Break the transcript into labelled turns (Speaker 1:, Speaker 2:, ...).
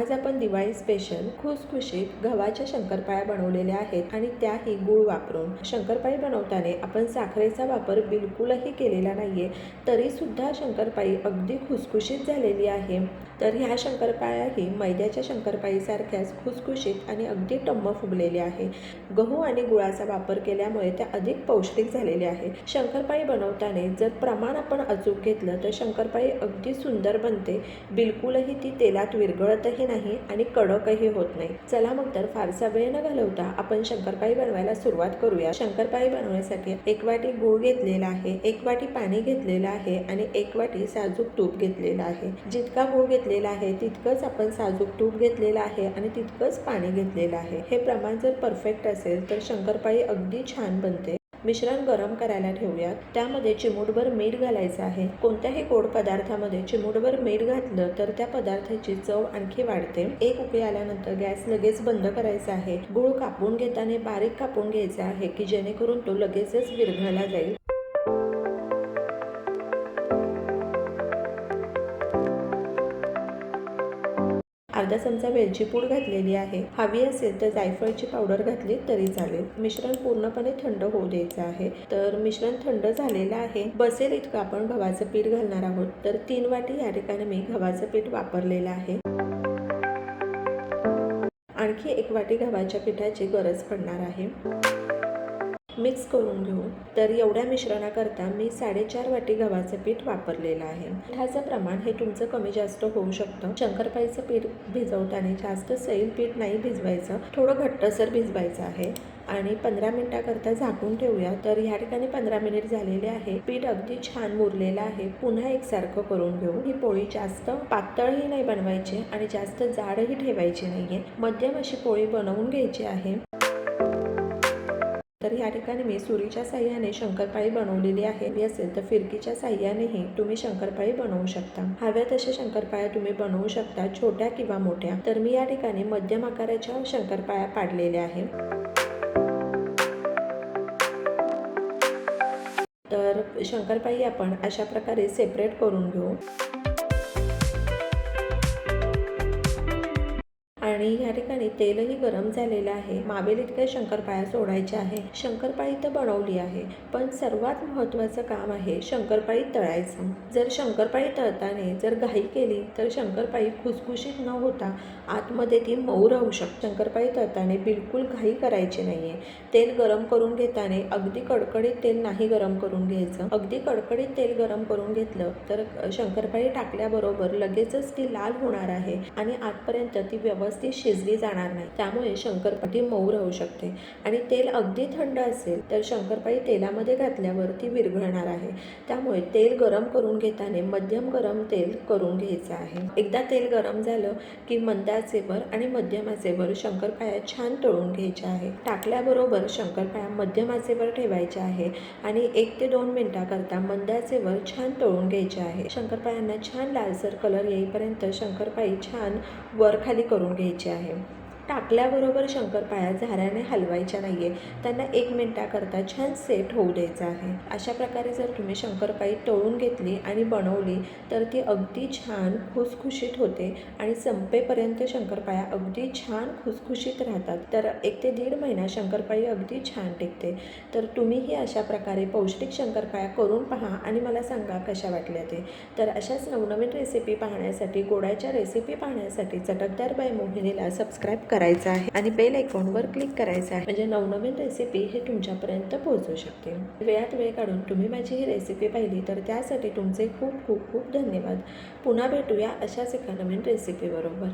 Speaker 1: आज आपण दिवाळी स्पेशल खुसखुशीत गव्हाच्या शंकरपाळ्या बनवलेल्या आहेत आणि त्याही गूळ वापरून. शंकरपाळी बनवताना आपण साखरेचा वापर बिलकुलही केलेला नाहीये तरी सुद्धा शंकरपाळी अगदी खुसखुशीत झालेली आहे. तर ह्या शंकरपाळ्याही मैद्याच्या शंकरपाळीसारख्याच खुसखुशीत आणि अगदी टम्म फुगलेल्या आहे. गहू आणि गुळाचा वापर केल्यामुळे त्या अधिक पौष्टिक झालेल्या आहे शंकरपाळी बनवताना जर प्रमाण आपण अचूक घेतलं तर शंकरपाळी अगदी सुंदर बनते. बिलकुलही ती तेलात विरघळतही नाही आणि कडकही होत नाही. चला मग तर फारसा वेळ न घालवता आपण शंकरपाळी बनवायला सुरुवात करूया. शंकरपाळी बनवण्यासाठी एक वाटी गूळ घेतलेला आहे एक वाटी पाणी घेतलेलं आहे आणि एक वाटी साजूक तूप घेतलेलं आहे. जितका गूळ घेतलेला आहे तितकंच आपण साजूक तूप घेतलेलं आहे आणि तितकंच पाणी घेतलेलं आहे. हे प्रमाण जर परफेक्ट असेल तर शंकरपाळी अगदी छान बनते. मिश्रण गरम करायला ठेवूयात. त्यामध्ये चिमूटभर मीठ घालायचं आहे. कोणत्याही गोड पदार्थामध्ये चिमूटभर मीठ घातलं तर त्या पदार्थाची चव आणखी वाढते. एक उकळी आल्यानंतर गॅस लगेच बंद करायचा आहे. गूळ कापून घेताना बारीक कापून घ्यायचा आहे की जेणेकरून तो लगेचच विरघळला जाईल. अर्धा चमचा वेलची पूड घातलेली आहे. हवी असेल तर जायफळची पावडर घातली तरी चालेल. मिश्रण पूर्णपणे थंड होऊ द्यायचं आहे. तर मिश्रण थंड झालेलं आहे. बसेल इतकं आपण गव्हाचं पीठ घालणार आहोत. तर तीन वाटी या ठिकाणी मी गव्हाचं पीठ वापरलेलं आहे. आणखी एक वाटी गव्हाच्या पिठाची गरज पडणार आहे. मिक्स करून घेऊ. तर एवढ्या मिश्रणाकरता मी साडेचार वाटी गव्हाचं पीठ वापरलेलं आहे. पिठाचं प्रमाण हे तुमचं कमी जास्त होऊ शकतं. शंकरपाईचं पीठ भिजवताना जास्त सैल पीठ नाही भिजवायचं. थोडं घट्टसर भिजवायचं आहे. आणि पंधरा मिनिटाकरता झाकून ठेवूया. तर ह्या ठिकाणी पंधरा मिनिट झालेले आहे. पीठ अगदी छान मुरलेलं आहे. पुन्हा एकसारखं करून घेऊ. ही पोळी जास्त पातळही नाही बनवायची आणि जास्त जाडही ठेवायची नाहीये. मध्यम अशी पोळी बनवून घ्यायची आहे. तर या ठिकाणी मी सुरीच्या साह्याने शंकरपाळी बनवलेली आहे. हवी असेल तर फिरकीच्या साह्यानेही तुम्ही शंकरपाळी बनवू शकता. हव्या तशा शंकरपाळ्या तुम्ही बनवू शकता छोट्या किंवा मोठ्या. तर मी या ठिकाणी मध्यम आकाराच्या शंकरपाळ्या पाडलेल्या आहे तर शंकरपाळी आपण अशा प्रकारे सेपरेट करून घेऊ. आणि या ठिकाणी तेलही गरम झालेलं आहे. मावेल इतक्या शंकरपाळ्या सोडायच्या आहे शंकरपाळी तर बनवली आहे पण सर्वात महत्त्वाचं काम आहे शंकरपाळी तळायचं. जर शंकरपाळी तळताने जर घाई केली तर शंकरपाळी खुसखुशीत न होता आतमध्ये ती मऊ राहू शकते. शंकरपाळी तळताने बिलकुल घाई करायची नाही आहे तेल गरम करून घेताना अगदी कडकडीत तेल नाही गरम करून घ्यायचं. अगदी कडकडीत तेल गरम करून घेतलं तर शंकरपाळी टाकल्याबरोबर लगेचच ती लाल होणार आहे आणि आतपर्यंत ती व्यवस्थित शिजली जाणार नाही. त्यामुळे शंकरपाळी मऊ राहू शकते. आणि तेल अगदी थंड असेल तर शंकरपाळी तेलामध्ये घातल्यावर ती विरघळणार आहे. त्यामुळे तेल गरम करून घेताना मध्यम गरम तेल करून घ्यायचं आहे. एकदा तेल गरम झालं की मंद आचेवर आणि मध्यम आचेवर शंकरपाळ्या छान तळून घ्यायच्या आहे. टाकल्याबरोबर शंकरपाळ्या मध्यम आचेवर ठेवायच्या आहे आणि एक ते दोन मिनिटाकरता मंद आचेवर छान तळून घ्यायच्या आहे. शंकरपाळ्यांना छान लालसर कलर येईपर्यंत शंकरपाळी छान वर खाली करून घ्यायची आहे. टाकल्याबरोबर शंकरपाळ्या झाऱ्याने हलवायच्या नाही आहे त्यांना एक मिनटाकरता छान सेट होऊ द्यायचं आहे. अशा प्रकारे जर तुम्ही शंकरपाळी तळून घेतली आणि बनवली तर ती अगदी छान खुसखुशीत होते आणि संपेपर्यंत शंकरपाळ्या अगदी छान खुसखुशीत राहतात. तर एक ते दीड महिना शंकरपाळी अगदी छान टिकते. तर तुम्हीही अशा प्रकारे पौष्टिक शंकरपाळ्या करून पहा आणि मला सांगा कशा वाटल्या ते. तर अशाच नवनवीन रेसिपी पाहण्यासाठी गोडाच्या रेसिपी पाहण्यासाठी चटकदार बाय मोहिनीला सबस्क्राईब करा. करायचं आहे आणि बेल आयकॉनवर क्लिक करायचं आहे. म्हणजे नवनवीन रेसिपी हे तुमच्यापर्यंत पोहोचू शकते वेळात वेळ काढून तुम्ही माझी ही रेसिपी पाहिली तर त्यासाठी तुमचे खूप खूप खूप धन्यवाद. पुन्हा भेटूया अशाच एका नवीन रेसिपीबरोबर